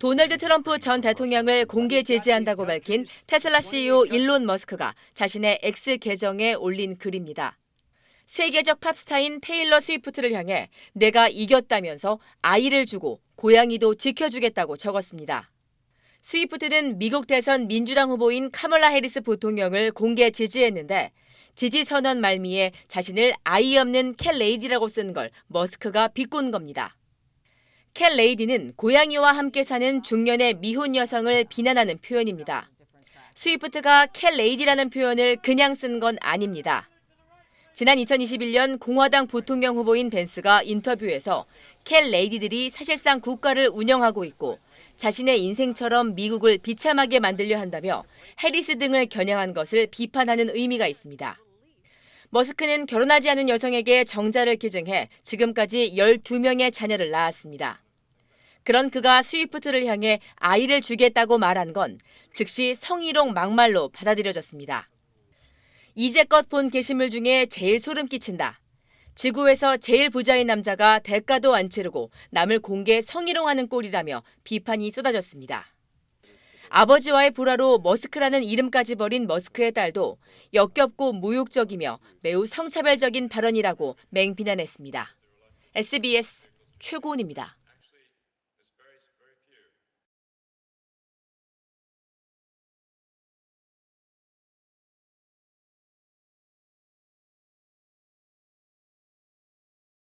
도널드 트럼프 전 대통령을 공개 제지한다고 밝힌 테슬라 CEO 일론 머스크가 자신의 X 계정에 올린 글입니다. 세계적 팝스타인 테일러 스위프트를 향해 내가 이겼다면서 아이를 주고 고양이도 지켜주겠다고 적었습니다. 스위프트는 미국 대선 민주당 후보인 카멀라 해리스 부통령을 공개 지지했는데 지지 선언 말미에 자신을 아이 없는 캣 레이디라고 쓴 걸 머스크가 비꼰 겁니다. 캣 레이디는 고양이와 함께 사는 중년의 미혼 여성을 비난하는 표현입니다. 스위프트가 캣 레이디라는 표현을 그냥 쓴 건 아닙니다. 지난 2021년 공화당 부통령 후보인 벤스가 인터뷰에서 캣 레이디들이 사실상 국가를 운영하고 있고 자신의 인생처럼 미국을 비참하게 만들려 한다며 해리스 등을 겨냥한 것을 비판하는 의미가 있습니다. 머스크는 결혼하지 않은 여성에게 정자를 기증해 지금까지 12명의 자녀를 낳았습니다. 그런 그가 스위프트를 향해 아이를 주겠다고 말한 건 즉시 성희롱 막말로 받아들여졌습니다. 이제껏 본 게시물 중에 제일 소름 끼친다. 지구에서 제일 부자인 남자가 대가도 안 치르고 남을 공개 성희롱하는 꼴이라며 비판이 쏟아졌습니다. 아버지와의 불화로 머스크라는 이름까지 버린 머스크의 딸도 역겹고 모욕적이며 매우 성차별적인 발언이라고 맹비난했습니다. SBS 최고은입니다.